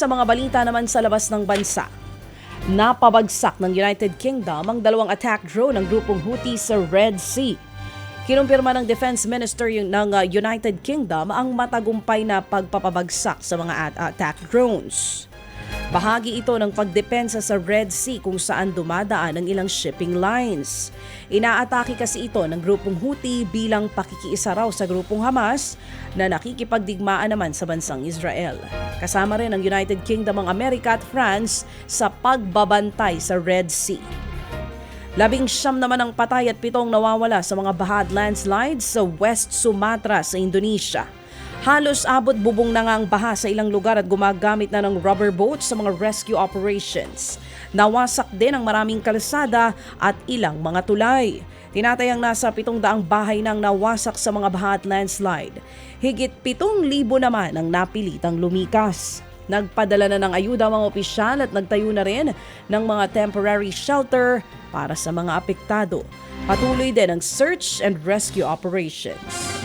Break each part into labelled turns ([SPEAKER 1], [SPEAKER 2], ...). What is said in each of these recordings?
[SPEAKER 1] Sa mga balita naman sa labas ng bansa, napabagsak ng United Kingdom ang dalawang attack drone ng grupong Houthi sa Red Sea. Kinumpirma ng Defense Minister yung- ng uh, United Kingdom ang matagumpay na pagpapabagsak sa mga at- attack drones. Bahagi ito ng pagdepensa sa Red Sea kung saan dumadaan ang ilang shipping lines. Inaatake kasi ito ng grupong Houthi bilang pakikiisa raw sa grupong Hamas na nakikipagdigmaan naman sa bansang Israel. Kasama rin ang United Kingdom, ang Amerika at France sa pagbabantay sa Red Sea. Labing siyam naman ang patay at pitong nawawala sa mga bahad landslides sa West Sumatra sa Indonesia. Halos abot bubong na nga ang baha sa ilang lugar at gumagamit na ng rubber boats sa mga rescue operations. Nawasak din ang maraming kalsada at ilang mga tulay. Tinatayang nasa 700 bahay nang nawasak sa mga baha at landslide. Higit 7,000 naman ang napilitang lumikas. Nagpadala na ng ayuda mga opisyal at nagtayo na rin ng mga temporary shelter para sa mga apektado. Patuloy din ang search and rescue operations.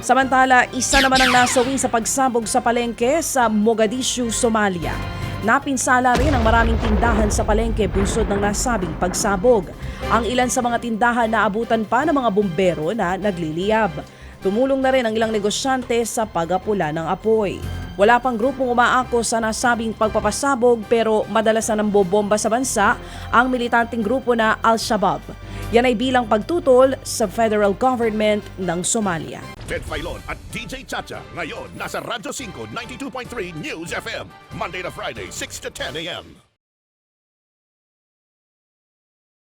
[SPEAKER 1] Samantala, isa naman ang nasawi sa pagsabog sa palengke sa Mogadishu, Somalia. Napinsala rin ang maraming tindahan sa palengke bunsod ng nasabing pagsabog. Ang ilan sa mga tindahan na abutan pa ng mga bumbero na nagliliyab. Tumulong na rin ang ilang negosyante sa pagapula ng apoy. Wala pang grupong umaako sa nasabing pagpapasabog pero madalas na nambobomba sa bansa ang militanteng grupo na Al-Shabaab. Yan ay bilang pagtutol sa federal government ng Somalia.
[SPEAKER 2] Ted Filon at DJ Chacha. Ngayon, nasa Radyo 5, 92.3 News FM. Monday to Friday, 6 to 10 a.m.